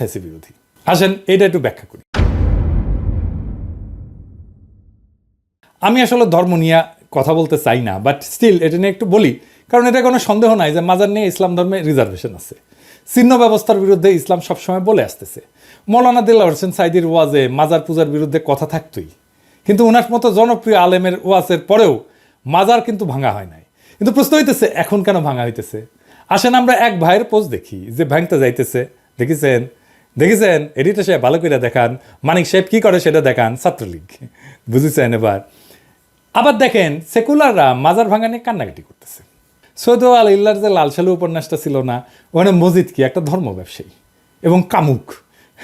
ফ্যাসি বিরোধী। আসেন এটা একটু ব্যাখ্যা করি। আমি আসলে ধর্ম নিয়ে কথা বলতে চাই না বাট স্টিল এটা নিয়ে একটু বলি, কারণ এটা কোনো সন্দেহ নাই যে মাজার নিয়ে ইসলাম ধর্মে রিজার্ভেশন আছে। চিহ্ন ব্যবস্থার বিরুদ্ধে ইসলাম সবসময় বলে আসতেছে। মৌলানা দিল্লা হোসেন সাইদির ওয়াজে মাজার পূজার বিরুদ্ধে কথা থাকতোই। কিন্তু ওনার মতো জনপ্রিয় আলেমের ওয়াজের পরেও মাজার কিন্তু ভাঙা হয় নাই। কিন্তু প্রশ্ন হইতেছে, এখন কেন ভাঙা হইতেছে? আসেন, আমরা এক ভাইয়ের পোজ দেখি, যে ভাঙতে যাইতেছে, দেখেছেন? দেখেছেন? এডিটর সাহেব ভালো করে দেখান। মানিক সাহেব কি করে সেটা দেখান? ছাত্রলীগ। বুঝেছেন? এবার আবার দেখেন, সেকুলাররা মাজার ভাঙা নিয়ে কান্নাকাটি করতেছে। সৈয়দ আল ইল্লার যে লাল সালু উপন্যাসটা ছিল না, ওখানে মসজিদ কি? একটা ধর্ম ব্যবসায়ী এবং কামুক।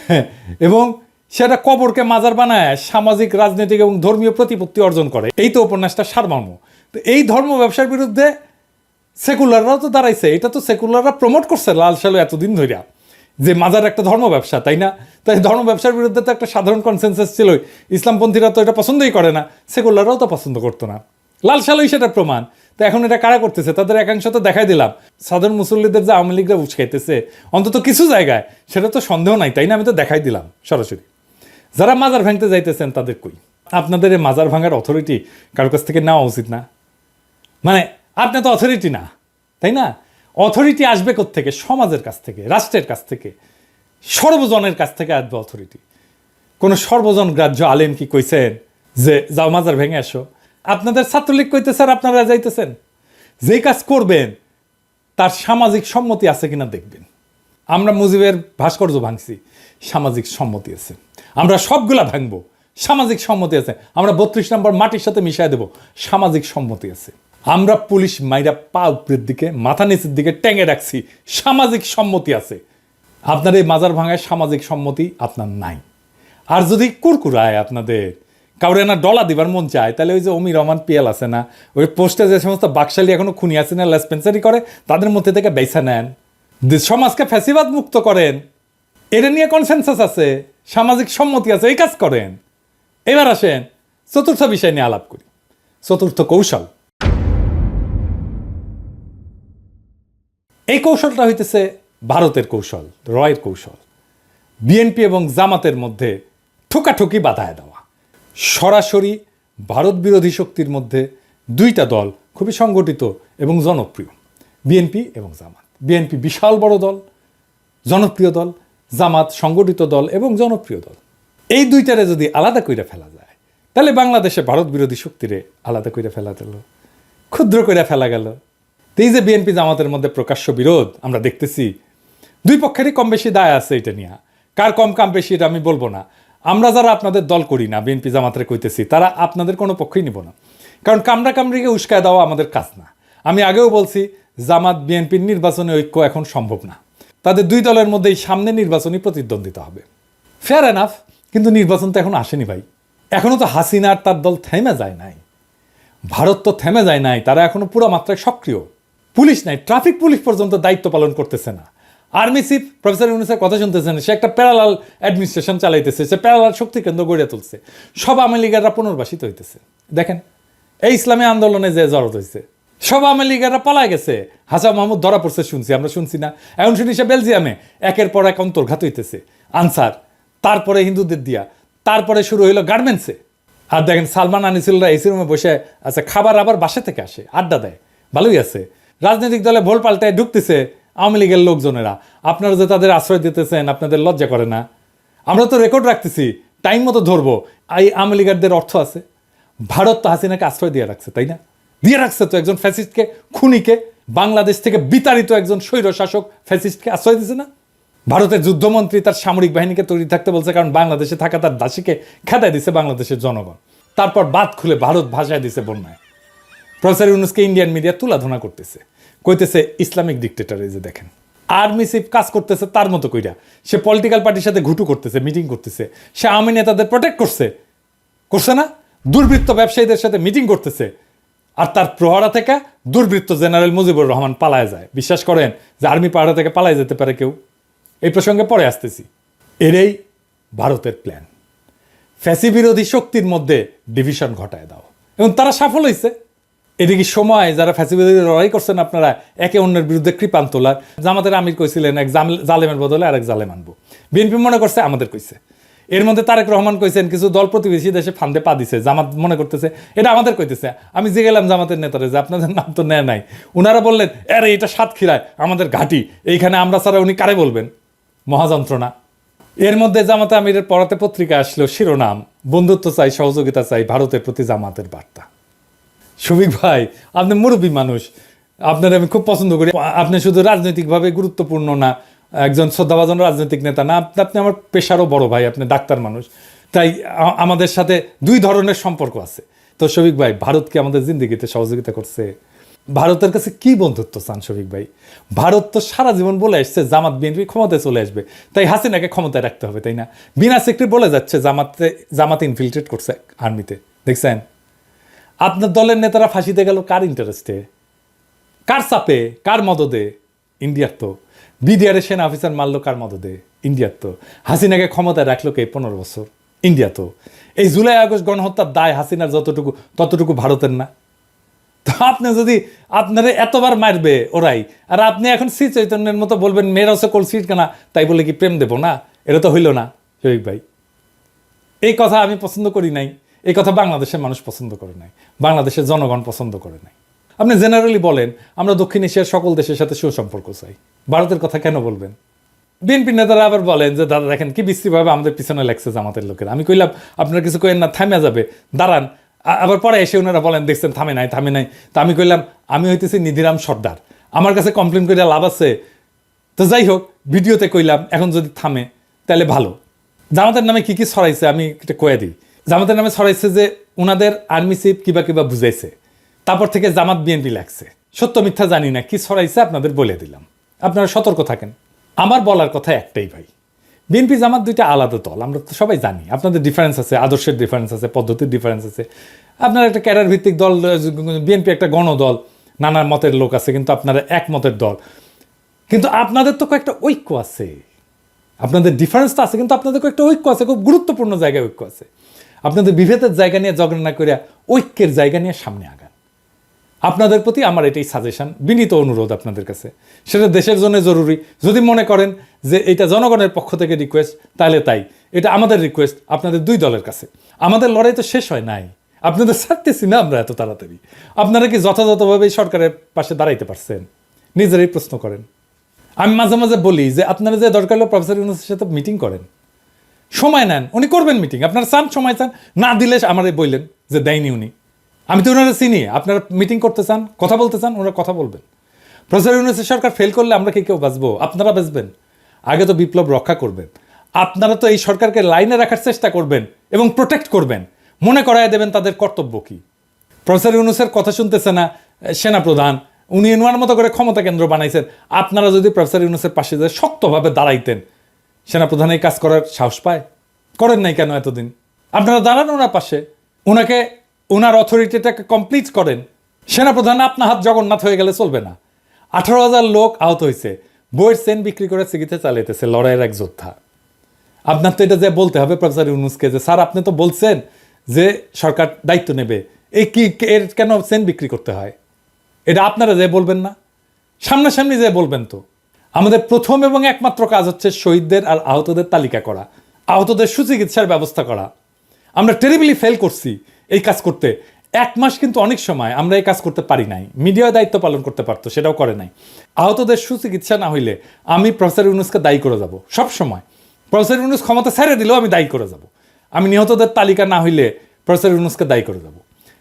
এবং সেটা কবরকে মাজার বানায়, সামাজিক, রাজনৈতিক এবং ধর্মীয় প্রতিপত্তি অর্জন করে। এই তো উপন্যাসটা সারমর্ম। তো এই ধর্ম ব্যবসার বিরুদ্ধে সেকুলাররাও তো দাঁড়াইছে। এটা তো সেকুলাররা প্রমোট করছে লাল সালু এতদিন ধরিয়া যে মাজার একটা ধর্ম ব্যবসা, তাই না? তাই ধর্ম ব্যবসার বিরুদ্ধে তো একটা সাধারণ কনসেন্সাস ছিল ইসলামপন্থীরা তো এটা পছন্দই করে না, সেকুলাররাও তো পছন্দ করতো না। লাল সালুই সেটা প্রমাণ। তো এখন এটা কারা করতেছে? তাদের একাংশ তো দেখাই দিলাম। সাধারণ মুসল্লিদের যে আওয়ামী লীগরা উস্কাইতেছে, অন্তত কিছু জায়গায়, সেটা তো সন্দেহ নাই, তাই না? আমি তো দেখাই দিলাম, সরাসরি। যারা মাজার ভাঙতে যাইতেছেন, তাদের কই? আপনাদের মাজার ভাঙার অথরিটি কারোর কাছ থেকে নেওয়া উচিত না? মানে আপনি তো অথরিটি না, তাই না? অথরিটি আসবে থেকে সমাজের কাছ থেকে, রাষ্ট্রের কাছ থেকে, সর্বজনের কাছ থেকে আসবে অথরিটি কোনো সর্বজন গ্রাহ্য আলেম কি কইছেন যে, যাও মাজার ভেঙে আসো আপনাদের ছাত্রলীগ কইতেছে আর আপনারা যাইতেছেন। যেই কাজ করবেন, তার সামাজিক সম্মতি আছে কিনা দেখবেন। আমরা মুজিবের ভাস্কর্য ভাঙছি, সামাজিক সম্মতি আছে। আমরা সবগুলা ভাঙবো, সামাজিক সম্মতি আছে। আমরা বত্রিশ নম্বর মাটির সাথে মিশাই দেব, সামাজিক সম্মতি আছে। আমরা পুলিশ মাইরা পা উপরের দিকে, মাথা নিচের দিকে টেঙে রাখছি। সামাজিক সম্মতি আছে। আপনার এই মাজার ভাঙায় সামাজিক সম্মতি আপনার নাই। আর যদি কুরকুরায় আপনাদের কাউরে না ডলা দিবার মন চায়, তাহলে ওই যে অমি রহমান পিয়াল আছে না, ওই পোস্টে যে সমস্ত বাকশালী এখনও খুনি আছে না লেসপেন্সারি করে, তাদের মধ্যে থেকে বেসা নেন। সমাজকে ফ্যাসিবাদ মুক্ত করেন। এটা নিয়ে কনসেনসাস আছে, সামাজিক সম্মতি আছে, এই কাজ করেন। এবার আসেন, চতুর্থ বিষয় নিয়ে আলাপ করি। চতুর্থ কৌশল। এই কৌশলটা হইতেছে ভারতের কৌশল, রয়ের কৌশল। বিএনপি এবং জামাতের মধ্যে ঠোকাঠুকি বাধায় দেওয়া। সরাসরি ভারত বিরোধী শক্তির মধ্যে দুইটা দল খুবই সংগঠিত এবং জনপ্রিয়, বিএনপি এবং জামাত। বিএনপি বিশাল বড় দল, জনপ্রিয় দল, জামাত সংগঠিত দল এবং জনপ্রিয় দল। এই দুইটারে যদি আলাদা কইরা ফেলা যায়, তাহলে বাংলাদেশে ভারত বিরোধী শক্তিরে আলাদা কইরা ফেলা গেল, ক্ষুদ্র কইরা ফেলা গেল। এই যে বিএনপি জামাতের মধ্যে প্রকাশ্য বিরোধ, আমরা দেখতেছি দুই পক্ষেরই কম বেশি দায় আছে এটা নিয়ে। কার কম, কাম বেশি এটা আমি বলব না। আমরা যারা আপনাদের দল করি না বিএনপি জামাতের কইতেছি, তারা আপনাদের কোনো পক্ষই নিব না। কারণ কামড়া কামড়িকে উস্কায় দেওয়া আমাদের কাজ না। আমি আগেও বলছি, জামাত বিএনপির নির্বাচনী ঐক্য এখন সম্ভব না। তাদের দুই দলের মধ্যেই সামনে নির্বাচনী প্রতিদ্বন্দ্বিতা হবে। ফেয়ার এনাফ কিন্তু নির্বাচন তো এখন আসেনি ভাই। এখনও তো হাসিনা আর তার দল থেমে যায় নাই। ভারত তো থেমে যায় নাই, তারা এখনও পুরো মাত্রায় সক্রিয়। পুলিশ নাই, ট্রাফিক পুলিশ পর্যন্ত দায়িত্ব পালন করতেছে না। আর্মি চিফ প্রফেসর ইউনুসের কথা শুনতেছেন, সে একটা প্যারালাল অ্যাডমিনিস্ট্রেশন চালাইতেছে, সে প্যারালাল শক্তি কেন্দ্র গড়ে তুলছে। সব আওয়ামী লীগাররা পুনর্বাসিত হইতেছে। দেখেন, এই ইসলামী আন্দোলনে যে জড়ত হয়েছে সব আওয়ামী লীগাররা পালায় গেছে। হাসান মাহমুদ ধরা পড়ছে, শুনছি, আমরা শুনছি না। এখন শুনি সে বেলজিয়ামে একের পর এক অন্তর্ঘাত হইতেছে। আনসার, তারপরে হিন্দুদের দিয়া, তারপরে শুরু হইল গার্মেন্টসে আর দেখেন, সালমান আনিসুল্লাহ এসি রুমে বসে আচ্ছা খাবার আবার বাসা থেকে আসে, আড্ডা দেয়। ভালোই আছে। রাজনৈতিক দলে ভোল পাল্টায় ঢুকতেছে আওয়ামী লীগের লোকজনেরা। আপনারা যে তাদের আশ্রয় দিতেছেন, আপনাদের লজ্জা করে না? আমরা তো রেকর্ড রাখতেছি টাইম মতো ধরবো। এই আওয়ামী লীগারদের অর্থ আছে। ভারত তো হাসিনাকে আশ্রয় দিয়ে রাখছে, তাই না? দিয়ে রাখছে তো একজন ফ্যাসিস্টকে খুনিকে। বাংলাদেশ থেকে বিতাড়িত একজন স্বৈর শাসক ফ্যাসিস্টকে আশ্রয় দিছে না? ভারতের যুদ্ধমন্ত্রী তার সামরিক বাহিনীকে তৈরি থাকতে বলছে কারণ বাংলাদেশে থাকা তার দাসীকে খেদায় দিছে বাংলাদেশের জনগণ। তারপর বাদ খুলে ভারত ভাষায় দিছে বন্যায়। প্রফেসর ইউনুসকে ইন্ডিয়ান মিডিয়া তুলাধনা করতেছে। কইতেছে, ইসলামিক ডিক্টেটর এই যে দেখেন আর্মি চিফ কাজ করতেছে তার মতো কইরা। সে পলিটিক্যাল পার্টির সাথে ঘুটু করতেছে মিটিং করতেছে। সে আওয়ামী নেতাদের প্রোটেক্ট করছে। করছে না? দুর্বৃত্ত ব্যবসায়ীদের সাথে মিটিং করতেছে। আর তার প্রহরা থেকে দুর্বৃত্ত জেনারেল মুজিবুর রহমান পালায় যায়। বিশ্বাস করেন যে আর্মি পাহাড়া থেকে পালায় যেতে পারে কেউ? এই প্রসঙ্গে পরে আসতেছি। এরই ভারতের প্ল্যান ফ্যাসি বিরোধী শক্তির মধ্যে ডিভিশন ঘটায় দাও। এবং তারা সফল হয়েছে এটা কি সময়, যারা ফ্যাসিবাদী লড়াই করছেন আপনারা, একে অন্যের বিরুদ্ধে কৃপান তোলার জামাতের আমির কইছিলেন, এক জালেমের বদলে আরেক জালেম আনব। বিএনপি মনে করছে, আমাদের কইছে। এর মধ্যে তারেক রহমান কইছেন, কিছু দল প্রতিবেশী দেশে ফান্দে পা দিছে। জামাত মনে করতেছে, এটা আমাদের কইতেছে। আমি যে গেলাম জামাতের নেতারে যে আপনাদের নাম তো নেয় নাই। উনারা বললেন, আরে, এটা সাতক্ষীরায় আমাদের ঘাটি। এইখানে আমরা ছাড়া উনি কারে বলবেন? মহাযন্ত্রণা। এর মধ্যে জামাতে আমিরের পড়াতে পত্রিকা আসলো শিরোনাম। বন্ধুত্ব চাই, সহযোগিতা চাই, ভারতের প্রতি জামাতের বার্তা। শফিক ভাই, আপনি মুরব্বী মানুষ। আপনার আমি খুব পছন্দ করি। আপনি শুধু রাজনৈতিকভাবে গুরুত্বপূর্ণ না, একজন শ্রদ্ধাভাজন রাজনৈতিক নেতা না, আপনি আমার পেশারও বড় ভাই, আপনি ডাক্তার মানুষ। তাই আমাদের সাথে দুই ধরনের সম্পর্ক আছে। তো শফিক ভাই, ভারত কি আমাদের জিন্দগিতে সহযোগিতা করছে? ভারতের কাছে কি বন্ধুত্ব চান শফিক ভাই? ভারত তো সারা জীবন বলে আসছে, জামাত বিএনপি ক্ষমতায় চলে আসবে। তাই হাসিনাকে ক্ষমতায় রাখতে হবে, তাই না? বিনা সেক্রেটারি বলে যাচ্ছে, জামাতে জামাত ইনফিল্ট্রেট করছে আর্মিতে দেখছেন? আপনার দলের নেতারা ফাঁসিতে গেল কার ইন্টারেস্টে কার চাপে? কার মদদে ইন্ডিয়ার তো। বিডিআরের সেনা অফিসার মারলো কার মদদে ইন্ডিয়ার তো। হাসিনাকে ক্ষমতায় রাখল কে? পনেরো বছর। ইন্ডিয়া তো। এই জুলাই, আগস্ট গণহত্যার দায় হাসিনার যতটুকু, ততটুকু ভারতের না। তো আপনি যদি আপনারে এতবার মারবে ওরাই, আর আপনি এখন শ্রী চৈতন্যের মতো বলবেন, মেয়েরা সকল সিট কেনা তাই বলে কি প্রেম দেবো না? এটা তো হইল না শরীফ ভাই। এই কথা আমি পছন্দ করি নাই। এই কথা বাংলাদেশের মানুষ পছন্দ করে নাই, বাংলাদেশের জনগণ পছন্দ করে নাই। আপনি জেনারেলি বলেন, আমরা দক্ষিণ এশিয়ার সকল দেশের সাথে সুসম্পর্ক চাই। ভারতের কথা কেন বলবেন? বিএনপি নেতারা আবার বলেন যে, দাদা, দেখেন কি বিশ্রীভাবে আমাদের পিছনে লাগছে জামাতের লোকের। আমি কইলাম, আপনারা কিছু কইেন না থামে যাবে, দাঁড়ান। আবার পরে এসে ওনারা বলেন, দেখছেন, থামে নাই থামে নাই। তা আমি কইলাম, আমি হইতেছি নিধিরাম সর্দার। আমার কাছে কমপ্লেন করে লাভ আছে। তো যাই হোক, ভিডিওতে কইলাম, এখন যদি থামে, তাহলে ভালো। জামাতের নামে কি কি ছড়াইছে আমি এটা কয়ে দিই। জামাতের নামে ছড়াইছে যে ওনাদের আর্মি চিফ কিবা কিবা বুঝাইছে। তারপর থেকে জামাত বিএনপি লাগছে। সত্য মিথ্যা জানি না, কি ছড়াইছে আপনাদের বলে দিলাম। আপনারা সতর্ক থাকেন। আমার বলার কথা একটাই ভাই, বিএনপি জামাত দুইটা আলাদা দল, আমরা তো সবাই জানি। আপনাদের ডিফারেন্স আছে, আদর্শের ডিফারেন্স আছে, পদ্ধতির ডিফারেন্স আছে। আপনার একটা ক্যাডার ভিত্তিক দল, বিএনপি একটা গণদল নানা মতের লোক আছে, কিন্তু আপনারা এক মতের দল। কিন্তু আপনাদের তো কয়েকটা ঐক্য আছে। আপনাদের ডিফারেন্স তো আছে, কিন্তু আপনাদের কয়েকটা ঐক্য আছে, খুব গুরুত্বপূর্ণ জায়গায় ঐক্য আছে। আপনাদের বিভেদের জায়গা নিয়ে ঝগড়া না করিয়া ঐক্যের জায়গা নিয়ে সামনে আগান। আপনাদের প্রতি আমার এটাই সাজেশন বিনীত অনুরোধ আপনাদের কাছে। সেটা দেশের জন্য জরুরি। যদি মনে করেন যে এটা জনগণের পক্ষ থেকে রিকোয়েস্ট তাহলে তাই। এটা আমাদের রিকোয়েস্ট আপনাদের দুই দলের কাছে। আমাদের লড়াই তো শেষ হয় নাই। আপনাদের ছাড়তেছি না আমরা এত তাড়াতাড়ি। আপনারা কি যথাযথভাবে সরকারের পাশে দাঁড়াইতে পারছেন? নিজেরাই প্রশ্ন করেন। আমি মাঝে মাঝে বলি যে, আপনারা যে দরকার হলো প্রফেসর ইউনুসের সাথে মিটিং করেন। সময় নেন, উনি করবেন মিটিং আপনারা চান, সময় চান, না দিলে আমার বললেন যে দেয়নি উনি। আমি তো ওনারা চিনি, আপনারা মিটিং করতে চান, কথা বলতে চান, ওনারা কথা বলবেন। প্রফেসর ইউনুসের সরকার ফেল করলে আমরা কি কেউ বাঁচবো? আপনারা বাঁচবেন। আগে তো বিপ্লব রক্ষা করবেন। আপনারা তো এই সরকারকে লাইনে রাখার চেষ্টা করবেন এবং প্রোটেক্ট করবেন। মনে করায় দেবেন তাদের কর্তব্য কি। প্রফেসর ইউনুসের কথা শুনতেছে না, সেনাপ্রধান, উনি ওনার মতো করে ক্ষমতা কেন্দ্র বানাইছেন। আপনারা যদি প্রফেসর ইউনুসের পাশে যায় শক্তভাবে দাঁড়াইতেন সেনাপ্রধান এই কাজ করার সাহস পায়? করেন নাই কেন এতদিন? আপনারা দাঁড়ান ওনার পাশে। ওনাকে, ওনার অথরিটিটাকে কমপ্লিট করেন। সেনাপ্রধান আপনার হাত জগন্নাথ হয়ে গেলে চলবে না। আঠারো হাজার লোক আহত হয়েছে। বইয়ের সেন বিক্রি করে চিকিৎসা চালাইতেছে লড়াইয়ের এক যোদ্ধা। আপনার তো এটা যে বলতে হবে প্রফেসর ইউনুসকে যে, স্যার, আপনি তো বলছেন যে সরকার দায়িত্ব নেবে। এই কি, এর কেন সেন বিক্রি করতে হয়? এটা আপনারা যে বলবেন না? সামনাসামনি যে বলবেন তো। আমাদের প্রথম এবং একমাত্র কাজ হচ্ছে শহীদদের আর আহতদের তালিকা করা, আহতদের সুচিকিৎসার ব্যবস্থা করা। আমরা টেরিবলি ফেল করছি এই কাজ করতে। এক মাস কিন্তু অনেক সময় আমরা এই কাজ করতে পারি নাই। মিডিয়া দায়িত্ব পালন করতে পারতো, সেটাও করে নাই। আহতদের সুচিকিৎসা না হইলে আমি প্রফেসর ইউনুসকে দায়ী করে যাব, সব সময়। প্রফেসর ইউনুস ক্ষমতা ছেড়ে দিলেও আমি দায়ী করে যাব। আমি নিহতদের তালিকা না হইলে প্রফেসর ইউনুসকে দায়ী করে যাব।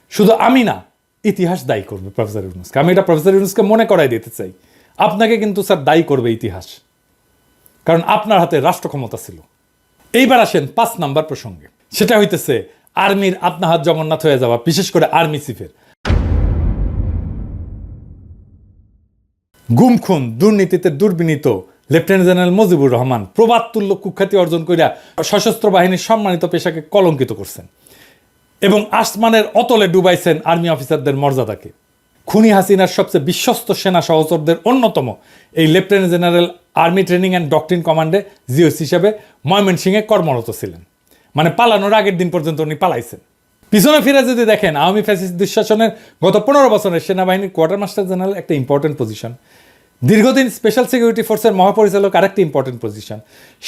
শুধু আমি না, ইতিহাস দায়ী করবে প্রফেসর ইউনুসকে। আমি এটা প্রফেসর ইউনুসকে মনে করাই দিতে চাই। আপনাকে কিন্তু স্যার দায়ী করবে ইতিহাস। কারণ আপনার হাতে রাষ্ট্র ক্ষমতা ছিল। এইবার আসেন পাঁচ নাম্বার প্রসঙ্গে। সেটা হইতেছে, আর্মির আপনার হাত জগন্নাথ হয়ে যাওয়া, বিশেষ করে আর্মি চিফের। গুম খুন, দুর্নীতিতে দুর্বিনীত লেফটেন্যান্ট জেনারেল মুজিবুর রহমান প্রবাদ তুল্য কুখ্যাতি অর্জন করিয়া সশস্ত্র বাহিনীর সম্মানিত পেশাকে কলঙ্কিত করছেন এবং আসমানের অতলে ডুবাইছেন আর্মি অফিসারদের মর্যাদাকে। খুনি হাসিনার সবচেয়ে বিশ্বস্ত সেনা সহচরদের অন্যতম এই lieutenant general army training and doctrine কমান্ডে জিওস হিসেবে ময়মনসিংহে কর্মরত ছিলেন। মানে পালানোর আগের দিন পর্যন্ত উনি পালাইছেন। পিছনে ফিরে যদি দেখেন, আওয়ামী ফ্যাসিস্ট দুঃশাসনের গত পনেরো বছরের সেনাবাহিনীর কোয়ার্টার মাস্টার জেনারেল একটা ইম্পর্টেন্ট পজিশন দীর্ঘদিন স্পেশাল সিকিউরিটি ফোর্সের মহাপরিচালক আরেকটি ইম্পর্টেন্ট পজিশন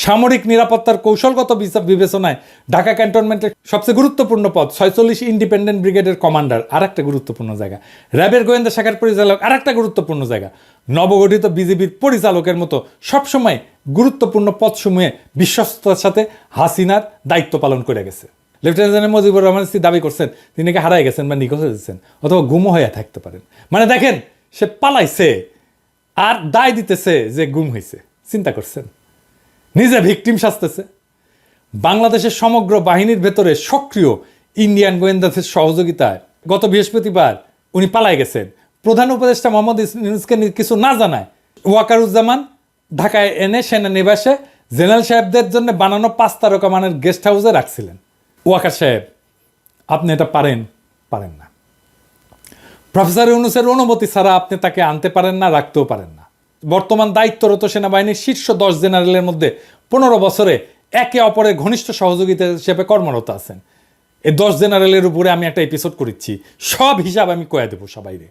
সামরিক নিরাপত্তার কৌশলগত বিবেচনায় ঢাকা ক্যান্টনমেন্টের সবচেয়ে গুরুত্বপূর্ণ পদ ছয়চল্লিশ ইন্ডিপেন্ডেন্ট ব্রিগেডের কমান্ডার আরেকটা গুরুত্বপূর্ণ জায়গা। র্যাবের গোয়েন্দা শাখার পরিচালক, আরেকটা গুরুত্বপূর্ণ জায়গা। নবগঠিত বিজিবির পরিচালকের মতো সবসময় গুরুত্বপূর্ণ পদসমূহে বিশ্বস্ততার সাথে হাসিনার দায়িত্ব পালন করে গেছে। লেফটেন্যান্ট জেনারেল মুজিবুর রহমান দাবি করছেন, তিনি নাকি হারাই গেছেন বা নিখোঁজ হয়েছেন অথবা গুমও হয়ে থাকতে পারেন। মানে দেখেন, সে পালাইছে। আর দায় দিতেছে যে গুম হয়েছে চিন্তা করছেন? নিজে ভিকটিম সাজতেছে বাংলাদেশের সমগ্র বাহিনীর ভেতরে সক্রিয় ইন্ডিয়ান গোয়েন্দাদের সহযোগিতায় গত বৃহস্পতিবার উনি পালায় গেছেন। প্রধান উপদেষ্টা মোহাম্মদ ইউনুসকে কিছু না জানায় ওয়াকারুজ্জামান ঢাকায় এনে সেনানিবাসে জেনারেল সাহেবদের জন্য বানানো পাঁচ তারকা মানের গেস্ট হাউসে রাখছিলেন। ওয়াকার সাহেব, আপনি এটা পারেন? পারেন না। প্রফেসর ইউনুসের অনুমতি ছাড়া আপনি তাকে আনতে পারেন না, রাখতেও পারেন না। বর্তমান দায়িত্বরত সেনাবাহিনীর শীর্ষ দশ জেনারেলের মধ্যে পনেরো বছরে একে অপরের ঘনিষ্ঠ সহযোগিতা হিসেবে কর্মরত আছেন। এই দশ জেনারেলের উপরে আমি একটা এপিসোড করেছি সব হিসাব আমি কয়ে দেবো সবাইরে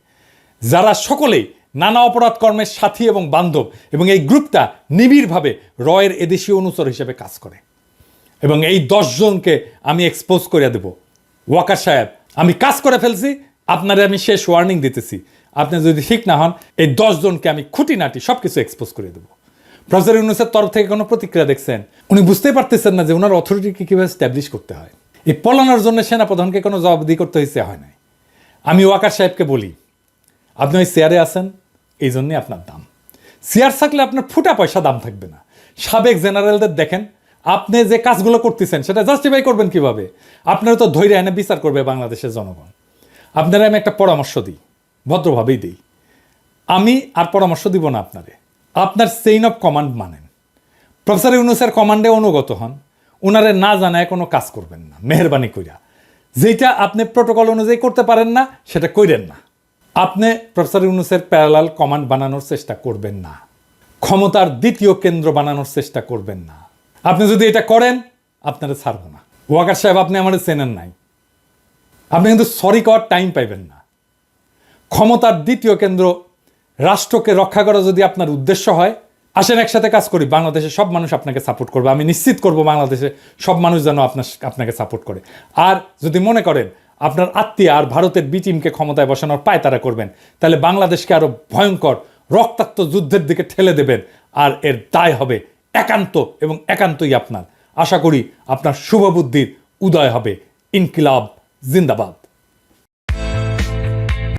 যারা সকলেই নানা অপরাধ কর্মের সাথী এবং বান্ধব এবং এই গ্রুপটা নিবিড়ভাবে রয়ের এদেশীয় অনুচর হিসেবে কাজ করে। এবং এই দশজনকে আমি এক্সপোজ করে দেব। ওয়াকার সাহেব, আমি কাজ করে ফেলছি আপনারে আমি শেষ ওয়ার্নিং দিতেছি। আপনি যদি ঠিক না হন, এই দশজনকে আমি খুঁটিনাটি সব কিছু এক্সপোজ করে দেবো। প্রফেসর ইউনুসের তরফ থেকে কোনো প্রতিক্রিয়া দেখছেন? উনি বুঝতেই পারতেছেন না যে ওনার অথরিটিকে কীভাবে স্ট্যাবলিশ করতে হয়। এই পলানোর জন্য সেনাপ্রধানকে কোনো জবাবদি করতে হয়েছে, হয় নাই। আমি ওয়াকার সাহেবকে বলি, আপনি ওই চেয়ারে আছেন, এই জন্যই আপনার দাম। চেয়ার থাকলে আপনার ফুটা পয়সা দাম থাকবে না। সাবেক জেনারেলদের দেখেন, আপনি যে কাজগুলো করতেছেন, সেটা জাস্টিফাই করবেন কীভাবে? আপনারা তো ধৈর্য এনে বিচার করবে বাংলাদেশের জনগণ। আপনারা আমি একটা পরামর্শ দিই, ভদ্রভাবেই দিই। আমি আর পরামর্শ দিব না আপনারে। আপনার চেইন অফ কমান্ড মানেন। প্রফেসর ইউনুসের কমান্ডে অনুগত হন। ওনারে না জানায় কোনো কাজ করবেন না, মেহরবানি কইরা। যেটা আপনি প্রোটোকল অনুযায়ী করতে পারেন না, সেটা কইরেন না। আপনি প্রফেসর ইউনুসের প্যারালাল কমান্ড বানানোর চেষ্টা করবেন না। ক্ষমতার দ্বিতীয় কেন্দ্র বানানোর চেষ্টা করবেন না। আপনি যদি এটা করেন, আপনারা ছাড়বো না। ওয়াকার সাহেব, আপনি আমাদের চেনেন নাই। আপনি কিন্তু সরি করার টাইম পাইবেন না। ক্ষমতার দ্বিতীয় কেন্দ্র রাষ্ট্রকে রক্ষা করা যদি আপনার উদ্দেশ্য হয়, আসেন একসাথে কাজ করি বাংলাদেশের সব মানুষ আপনাকে সাপোর্ট করবে। আমি নিশ্চিত করব বাংলাদেশে সব মানুষ যেন আপনার আপনাকে সাপোর্ট করে। আর যদি মনে করেন আপনার আত্মীয় আর ভারতের বি টিমকে ক্ষমতায় বসানোর পায় তারা করবেন, তাহলে বাংলাদেশকে আরও ভয়ঙ্কর রক্তাক্ত যুদ্ধের দিকে ঠেলে দেবেন আর এর দায় হবে একান্ত এবং একান্তই আপনার। আশা করি আপনার শুভবুদ্ধির উদয় হবে। ইনকিলাব জিন্দাবাদ